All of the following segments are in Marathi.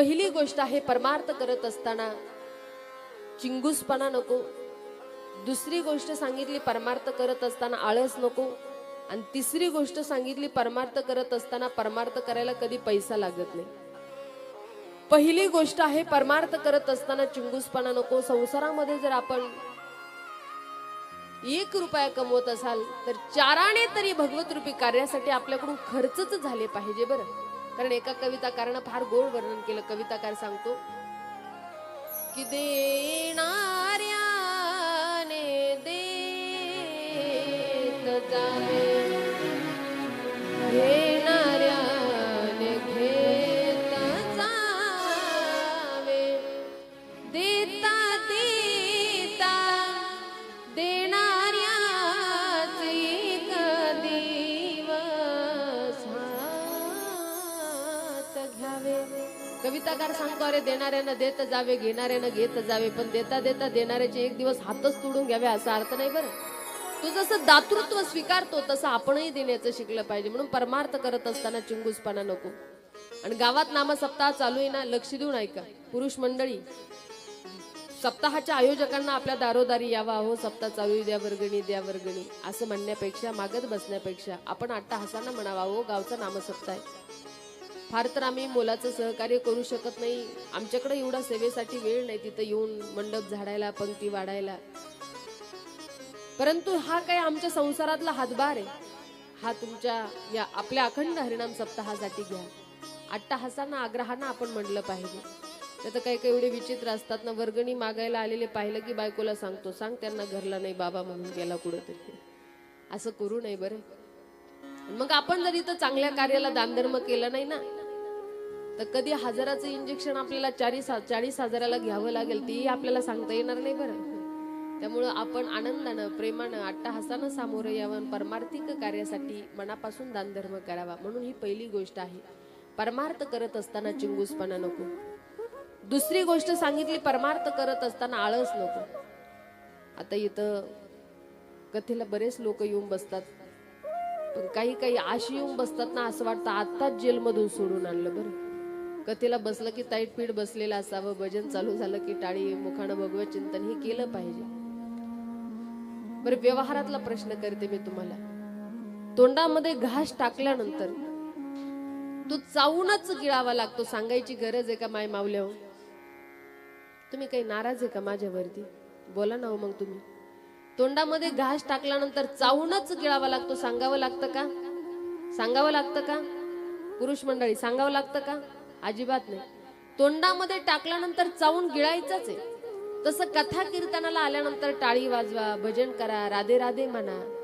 पहिली गोष्ट आहे परमार्थ करत असताना चिंगूसपणा नको. दुसरी गोष्ट सांगितली परमार्थ करत असताना आळस नको. आणि तिसरी गोष्ट सांगितली परमार्थ करत असताना परमार्थ करायला कधी पैसा लागत नाही. पहिली गोष्ट आहे परमार्थ करत असताना चिंगूसपणा नको. संसारामध्ये जर आपण एक रुपया कमवत असाल तर चाराने तरी भगवत रूपी कार्यासाठी आपल्याकडून खर्चच झाले पाहिजे बरं. कारण एका कविताकारानं फार गोड वर्णन केलं. कविताकार सांगतो कि देणाऱ्याने देत जावे कविताकार सांगतो देणाऱ्यानं देत जावे घेणाऱ्यानं घेत जावे पण देता देता देणाऱ्याचे एक दिवस हातच तोडून घ्यावे असा अर्थ नाही बरं. तू जसं दातृत्व स्वीकारतो तसं आपणही देण्याचं शिकलं पाहिजे. म्हणून परमार्थ करत असताना चिंगूसपणा नको. आणि गावात नामसप्ताह चालू आहे ना लक्ष देऊन ऐका. पुरुष मंडळी सप्ताहाच्या आयोजकांना आपल्या दारोदारी यावा. हो सप्ताह चालू द्या वर्गणी द्या वर्गणी. असं म्हणण्यापेक्षा मागत बसण्यापेक्षा आपण आट्टा हसाना म्हणावा हो गावचा नामसप्ताह आहे. फार तर आम्ही मोलाचं सहकार्य करू शकत नाही. आमच्याकडे एवढा सेवेसाठी वेळ नाही तिथं येऊन मंडप झाडायला पंक्ती वाढायला. परंतु हा काय आमच्या संसारातला हातभार आहे. हा तुमच्या या आपल्या अखंड हरिणाम सप्ताहासाठी घ्या. अट्टहासांना आग्रहानं आपण म्हणलं पाहिजे. त्यात तर काही काही एवढे विचित्र असतात ना वर्गणी मागायला आलेले पाहिलं की बायकोला सांगतो सांग त्यांना घरला नाही बाबा म्हणून गेला कुठंतरी. असं करू नये बरं. मग आपण जर इथं चांगल्या कार्याला दानधर्म केला नाही ना तर कधी हजाराचं इंजेक्शन आपल्याला चाळीस चाळीस हजाराला घ्यावं लागेल तेही आपल्याला सांगता येणार नाही बरं. त्यामुळं आपण आनंदानं प्रेमानं अट्टहासानं सामोरं यावं परमार्थिक कार्यासाठी मनापासून दानधर्म करावा म्हणून ही पहिली गोष्ट आहे. परमार्थ करत असताना चिंगूसपणा नको. दुसरी गोष्ट सांगितली परमार्थ करत असताना आळस नको. आता इथं कथेला बरेच लोक येऊन बसतात. पण काही काही आशी येऊन बसतात ना असं वाटतं आत्ताच जेलमधून सोडून आणलं बरं. कथेला बसलं की ताईट पीठ बसलेलं असावं भजन चालू झालं की टाळी मुखानं भगवत चिंतन हे केलं पाहिजे. बरं व्यवहारातला प्रश्न करते मी तुम्हाला. तोंडामध्ये घास टाकल्यानंतर तो चावूनच गिळावा लागतो. सांगायची गरज आहे का माय मावल्या? तुम्ही काही नाराज आहे का माझ्यावरती? बोला ना हो मग तुम्ही. तोंडामध्ये घास टाकल्यानंतर चावूनच गिळावा लागतो. सांगावं लागतं का? सांगावं लागतं का? पुरुष मंडळी सांगावं लागतं का? अजिबात नाही. तोंडामध्ये टाकल्यानंतर चावून गिळायचंच आहे. तसं कथा कीर्तनाला आल्यानंतर टाळी वाजवा भजन करा राधे राधे म्हणा.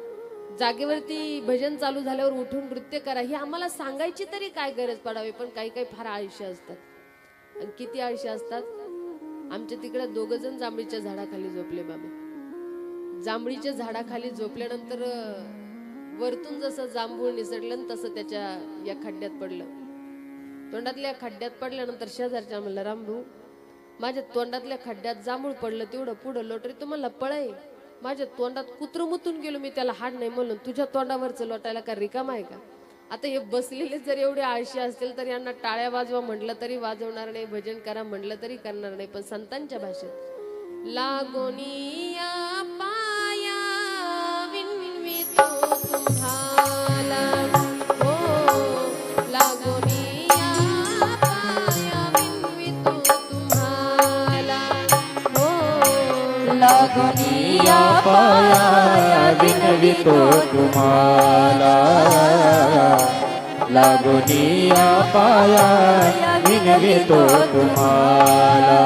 जागेवरती भजन चालू झाल्यावर उठून नृत्य करा. ही आम्हाला सांगायची तरी काय गरज पडावी पण काही काही फार आळशी असतात. आणि किती आळशी असतात? आमच्या तिकडे दोघ जण जांभळीच्या झाडाखाली झोपले बाबा. जांभळीच्या झाडाखाली झोपल्यानंतर वरतून जसं जांभूळ निसडलं तसं त्याच्या या खड्ड्यात पडलं. तोंडातल्या खड्ड्यात पडल्यानंतर शेजारच्या म्हणलं रामभू माझ्या तोंडातल्या खड्ड्यात जांभूळ पडलं तेवढं पुढं लोटरी तुम्हाला पळय माझ्या तोंडात कुत्र मुतून गेलो मी त्याला हाड नाही म्हणून. तुझ्या तोंडावरचं लोटायला का रिकाम आहे का? आता हे बसलेले जर एवढे आळशी असतील तर यांना टाळ्या वाजवा म्हटलं तरी वाजवणार नाही भजन करा म्हटलं तरी करणार नाही पण संतांच्या भाषेत. लागोनी हो पाया विनवितो तुम्हाला लागुनिया पाया विनवितो तुम्हाला।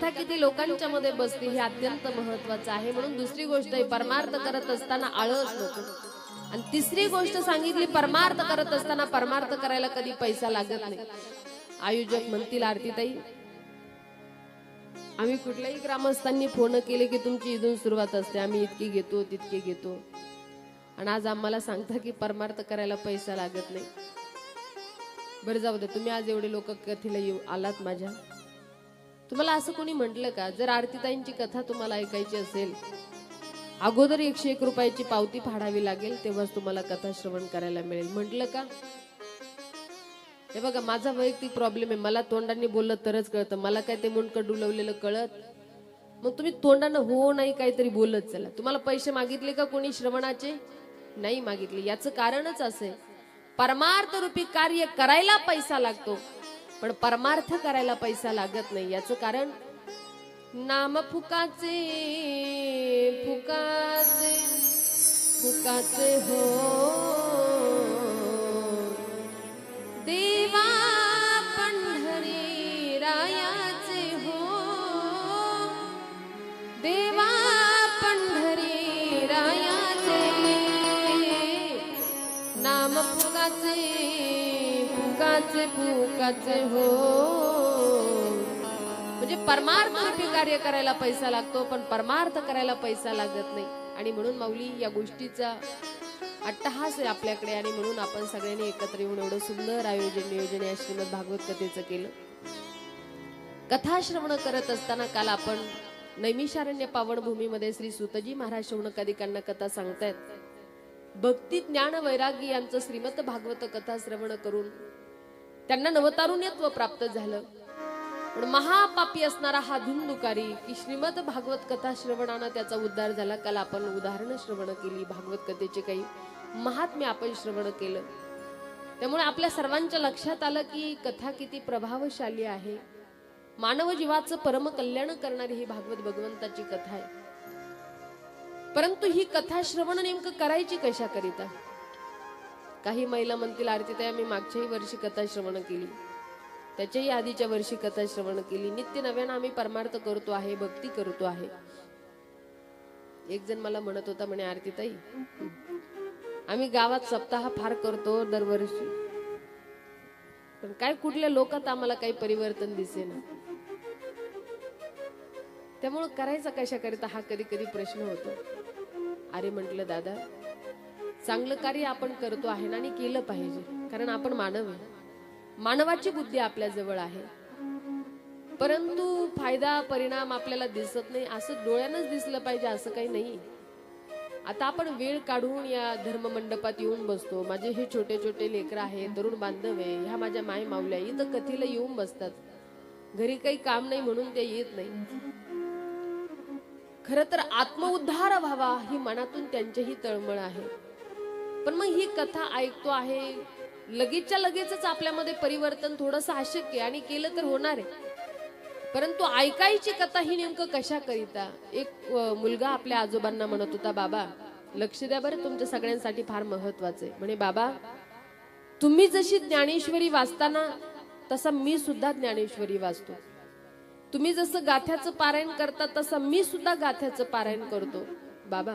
कथा किती लोकांच्या मध्ये बसते हे अत्यंत महत्वाचं आहे. म्हणून दुसरी गोष्ट आहे परमार्थ करत असताना आळस नको. आणि तिसरी गोष्ट सांगितली परमार्थ करत असताना परमार्थ करायला कधी पैसा लागत नाही. आयोजक म्हणतील आरतीताई आम्ही कुठल्याही ग्रामस्थांनी फोन केले की तुमची इथून सुरुवात असते. आम्ही इतकी घेतो तितके घेतो. आणि आज आम्हाला सांगता की परमार्थ करायला पैसा लागत नाही. बरं जाऊ दे तुम्ही आज एवढे लोक कथेला येऊ आलात माझ्या. तुम्हाला असं कोणी म्हटलं का? जर आरतीताईंची कथा तुम्हाला ऐकायची असेल अगोदर एकशे एक रुपयाची पावती फाडावी लागेल तेव्हाच तुम्हाला कथा श्रवण करायला मिळेल. म्हटलं का? हे बघा माझा वैयक्तिक प्रॉब्लेम आहे. मला तोंडाने बोललं तरच कळतं. मला काय ते मुंडकं डुलवलेलं कळत? मग तुम्ही तोंडानं हो नाही काहीतरी बोलत चला. तुम्हाला पैसे मागितले का कोणी श्रवणाचे? नाही मागितले. याचं कारणच असे परमार्थ रूपी कार्य करायला पैसा लागतो. पण परमार्थ करायला पैसा लागत नाही. याचं कारण नाम फुकाचे फुकाचे फुकाचे हो. फुकाचे फुकाचे हो. म्हणजे परमार्थ रूपी कार्य करायला पैसा लागतो पण परमार्थ करायला पैसा लागत नाही. आणि म्हणून माऊली या गोष्टीचा अट्टहास आहे आपल्याकडे आणि म्हणून आपण सगळ्यांनी एकत्र येऊन एवढं सुंदर आयोजन नियोजन या श्रीमद भागवत कथेचं केलं. कथाश्रवण करत असताना काल आपण नैमिषारण्य पावनभूमीमध्ये श्री सुतजी महाराज शौनकादिकांना कथा सांगतायत. भक्ती ज्ञान वैरागी यांचं श्रीमत भागवत कथा श्रवण करून त्यांना नवतारुण्यत्व प्राप्त झालं. पण महापापी असणारा हा धुंदुकारी की श्रीमद भागवत कथा श्रवणानं त्याचा उद्धार झाला. काल आपण उदाहरणं श्रवण केली भागवत कथेचे काही महात्म्य आपण श्रवण केलं. त्यामुळे आपल्या सर्वांच्या लक्षात आलं की कथा किती प्रभावशाली आहे. मानव जीवाचं परम कल्याण करणारी ही भागवत भगवंताची कथा आहे. परंतु ही कथा श्रवण नेमकं करायची कशा करिता काही महिला म्हणतील आरतीताई आम्ही मागच्याही वर्षी कथा श्रवण केली. त्याच्याही आधीच्या वर्षी कथा श्रवण केली. नित्य नव्यानं आम्ही परमार्थ करतो आहे भक्ती करतो आहे. एक जण मला म्हणत होता म्हणे आरतीताई आम्ही गावात सप्ताह फार करतो दरवर्षी. पण काय कुठल्या लोकात आम्हाला काही परिवर्तन दिसेना. त्यामुळं करायचा कशा करिता हा कधी कधी प्रश्न होतो. अरे म्हटलं दादा चांगलं कार्य आपण करतो आहे ना आणि केलं पाहिजे. कारण आपण मानव आहे. मानवाची बुद्धी आपल्या जवळ आहे. परंतु फायदा परिणाम आपल्याला दिसत नाही. असं डोळ्यानंच दिसलं पाहिजे असं काही नाही. आता आपण वेळ काढून या धर्म मंडपात येऊन बसतो. माझे हे छोटे छोटे लेकर आहे तरुण बांधव आहे ह्या माझ्या माय मावल्या इथं कथीला येऊन बसतात. घरी काही काम नाही म्हणून ते येत नाही. खर तर आत्मउद्धार व्हावा ही मनातून त्यांचीही तळमळ आहे. पण मग ही कथा ऐकतो आहे. लगेचच्या लगेचच आपल्यामध्ये परिवर्तन थोडस अशक्य आणि केलं तर होणार आहे. परंतु ऐकायची कथा ही नेमकं कशा करिता? एक मुलगा आपल्या आजोबांना म्हणत होता बाबा लक्ष द्या बरं तुमच्या सगळ्यांसाठी फार महत्वाचं आहे. म्हणे बाबा तुम्ही जशी ज्ञानेश्वरी वाचताना तसा मी सुद्धा ज्ञानेश्वरी वाचतो. तुम्ही जसं गाथ्याचं पारायण करता तसं मी सुद्धा गाथ्याचं पारायण करतो. बाबा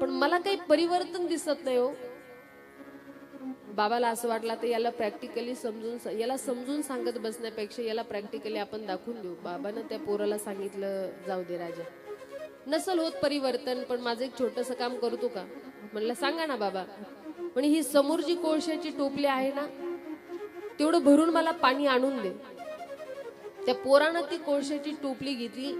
पण मला काही परिवर्तन दिसत नाही हो. बाबाला असं वाटलं तर याला प्रॅक्टिकली समजून याला समजून सांगत बसण्यापेक्षा याला प्रॅक्टिकली आपण दाखवून देऊ. बाबानं त्या पोराला सांगितलं जाऊ दे राजा. नसल होत परिवर्तन पण माझं एक छोटस काम करतो का? म्हणलं सांगा ना बाबा. पण ही समोर जी कोळशाची टोपली आहे ना तेवढं भरून मला पाणी आणून दे. त्या पोरानं ती कोळशाची टोपली घेतली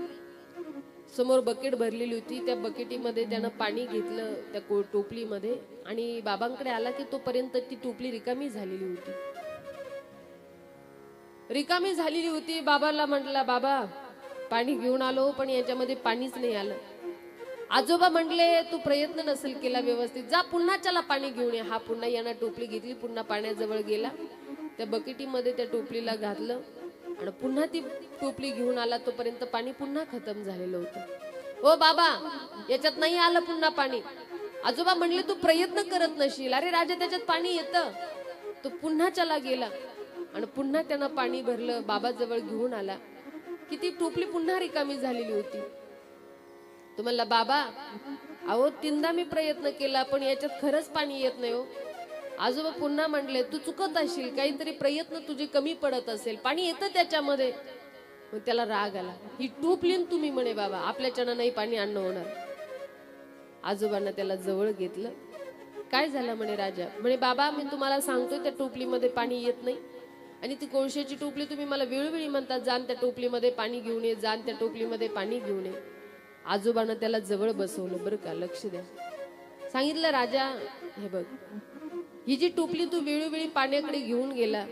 समोर बकेट भरलेली होती. त्या बकेटीमध्ये त्यानं पाणी घेतलं त्या को- टोपलीमध्ये. आणि बाबांकडे आला की तोपर्यंत ती टोपली रिकामी झालेली होती. रिकामी झालेली होती. बाबाला म्हटला बाबा पाणी घेऊन आलो पण याच्यामध्ये पाणीच नाही आलं. आजोबा म्हटले तू प्रयत्न नसेल केला व्यवस्थित. जा पुन्हा त्याला पाणी घेऊन ये. हा पुन्हा यानं टोपली घेतली. पुन्हा पाण्याजवळ गेला. त्या बकेटीमध्ये त्या टोपलीला घातलं. आणि पुन्हा ती टोपली घेऊन आला तोपर्यंत पाणी पुन्हा खतम झालेलं होतं. ओ बाबा याच्यात नाही आलं पुन्हा पाणी. आजोबा म्हणले तू प्रयत्न करत नशील. अरे राजा त्याच्यात पाणी येतं. तो पुन्हा चला गेला आणि पुन्हा त्यानं पाणी भरलं बाबा जवळ घेऊन आला. की ती टोपली पुन्हा रिकामी झालेली होती. तो म्हणला बाबा अहो तीनदा मी प्रयत्न केला पण याच्यात खरंच पाणी येत नाही हो. आजोबा पुन्हा म्हणले तू चुकत असशील काहीतरी प्रयत्न तुझे कमी पडत असेल. पाणी येतं त्याच्यामध्ये. मग त्याला राग आला. ही टोपलीन तुम्ही म्हणे बाबा आपल्याच्यानं नाही पाणी आणणं होणार. आजोबांना त्याला जवळ घेतलं. काय झालं म्हणे राजा? म्हणे बाबा मी तुम्हाला सांगतोय त्या टोपलीमध्ये पाणी येत नाही. आणि ती कोळशाची टोपली तुम्ही मला वेळोवेळी म्हणतात जाण त्या टोपलीमध्ये पाणी घेऊन ये जाण त्या टोपलीमध्ये पाणी घेऊन ये. आजोबानं त्याला जवळ बसवलं. बरं का? लक्ष द्या. सांगितलं राजा? हे बघ. ही जी टोपली तू वेळोवेळी पाण्याकडे घेऊन गेला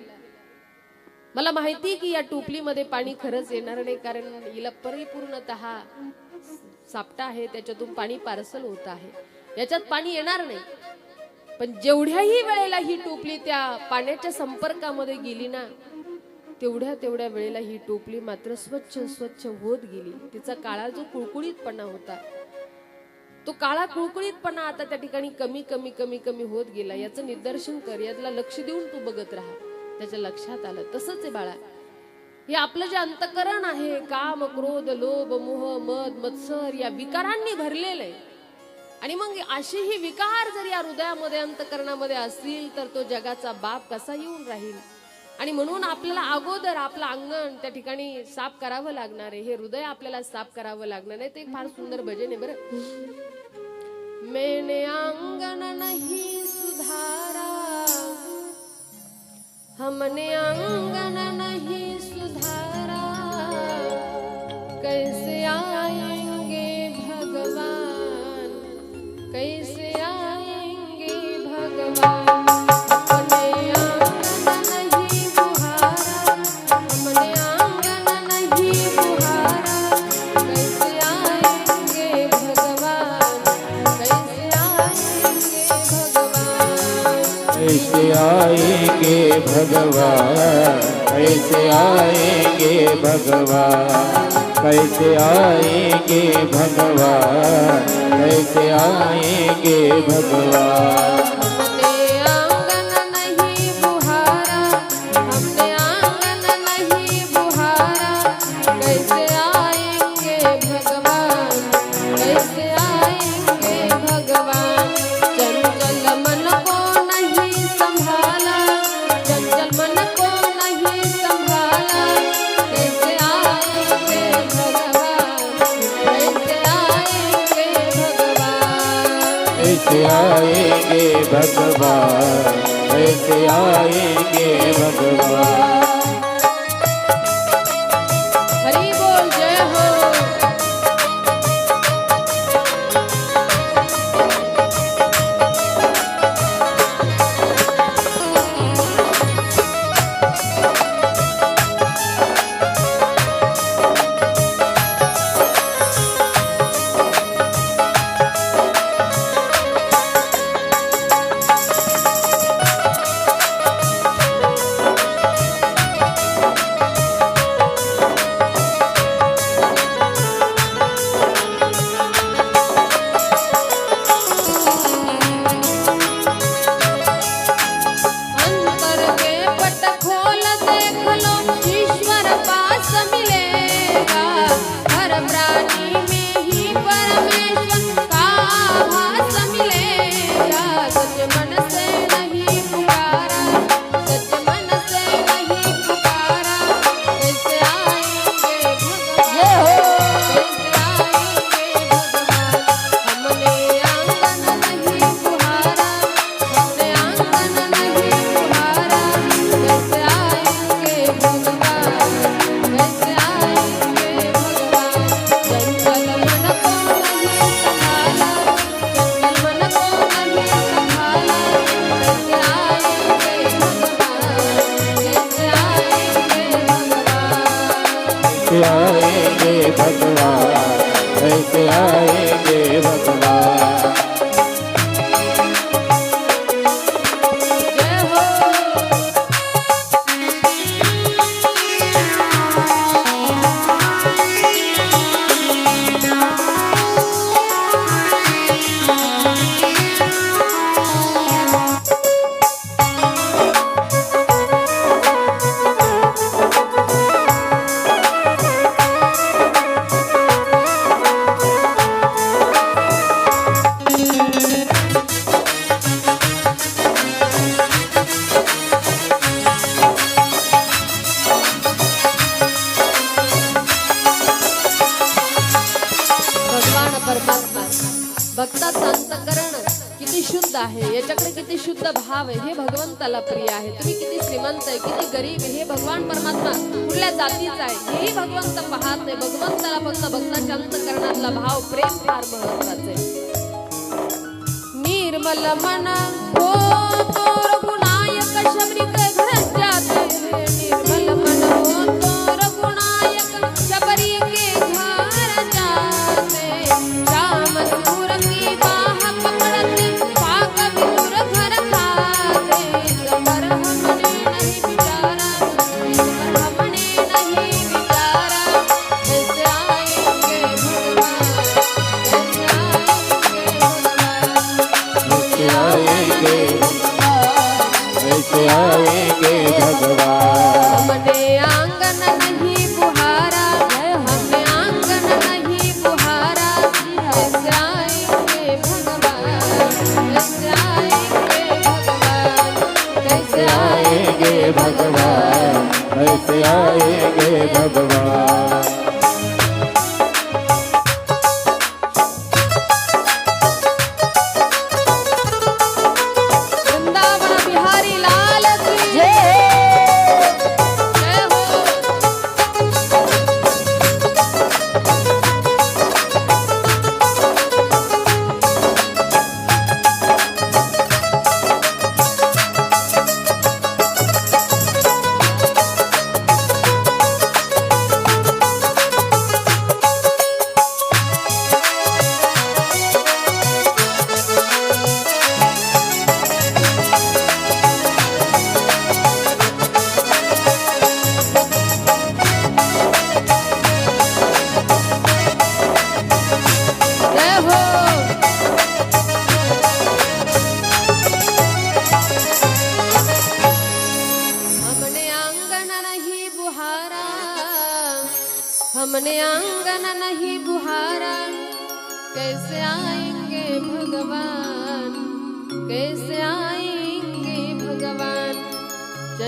मला माहिती की या टोपलीमध्ये पाणी खरंच येणार नाही कारण हिला परिपूर्णत सापटा आहे त्याच्यातून पाणी पार्सल होत आहे. याच्यात पाणी येणार नाही. पण जेवढ्याही वेळेला ही टोपली त्या पाण्याच्या संपर्कामध्ये गेली ना तेवढ्या तेवढ्या वेळेला ही टोपली मात्र स्वच्छ स्वच्छ होत गेली. तिचा काळा जो कुळकुळीतपणा होता तो काळा कुळकुळीतपणा आता त्या ठिकाणी कमी कमी कमी कमी होत गेला. याचं निदर्शन कर यातला लक्ष देऊन तू बघत राहा. त्याच्या लक्षात आलं. तसंच आहे बाळा. हे आपलं जे अंतकरण आहे काम क्रोध लोभ मोह मद मत्सर या विकारांनी भरलेलं आहे. आणि मग अशीही विकार जर या हृदयामध्ये अंतकरणामध्ये असतील तर तो जगाचा बाप कसा येऊन राहील? आणि म्हणून आपल्याला अगोदर आपलं अंगण त्या ठिकाणी साफ करावं लागणार आहे. हे हृदय आपल्याला साफ करावं लागणार आहे. ते एक फार सुंदर भजन आहे बरं. मेने आँगन नहीं सुधारा। हमने आँगन नहीं सुधारा। कैसे आएँगे भगवान? कैसे भगवान कैसे आएंगे भगवान कैसे आएंगे भगवान भगवंताला प्रिय आहे. तुम्ही किती श्रीमंत आहे किती गरीब आहे हे भगवान परमात्मा कुठल्या जातीचा आहे हेही भगवंत पाहत नाही. भगवंताला फक्त भक्ताच्या अंतकरणातला भाव प्रेम फार महत्त्वाचा आहे. निर्मल मन हो शबरी के आएंगे भगवान।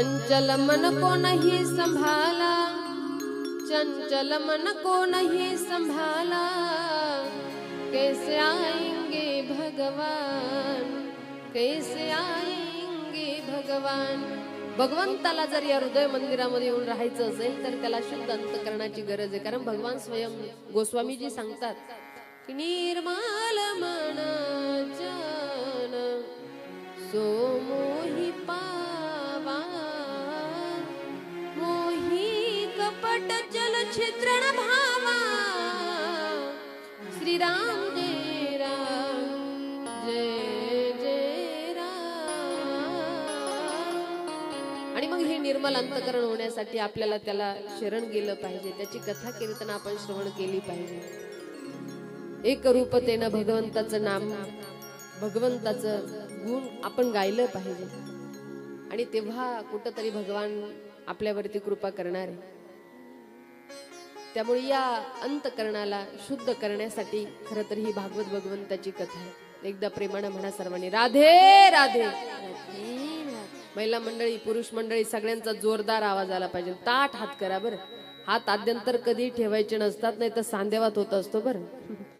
चंचल मन को नहीं संभाला चंचल मन को नहीं संभाला। कैसे आएंगे भगवान कैसे आएंगे भगवान? भगवंताला जर या हृदय मंदिरामध्ये येऊन राहायचं असेल तर त्याला शुद्ध अंतकरणाची गरज आहे. कारण भगवान स्वयं गोस्वामीजी सांगतात की निर्माल मनाचन सो जल भावा। श्रीराम जय राम। जय जय राम। आणि मग हे निर्मल अंतकरण होण्यासाठी आपल्याला त्याला शरण गेलं पाहिजे. त्याची कथा कीर्तन आपण श्रवण केली पाहिजे. एक रूपतेनं भगवंताचं नाम भगवंताचं गुण आपण गायलं पाहिजे. आणि तेव्हा कुठंतरी भगवान आपल्यावरती कृपा करणार. आहे त्यामुळे या अंतकरणाला शुद्ध करण्यासाठी खर तर ही भागवत भगवंताची कथा आहे. एकदा प्रेमानं म्हणा सर्वांनी राधे राधे. महिला मंडळी पुरुष मंडळी सगळ्यांचा जोरदार आवाज आला पाहिजे. ताट हात करा बरं. हात आद्यंतर कधी ठेवायचे नसतात नाही तर सांदेवात होत असतो बरं.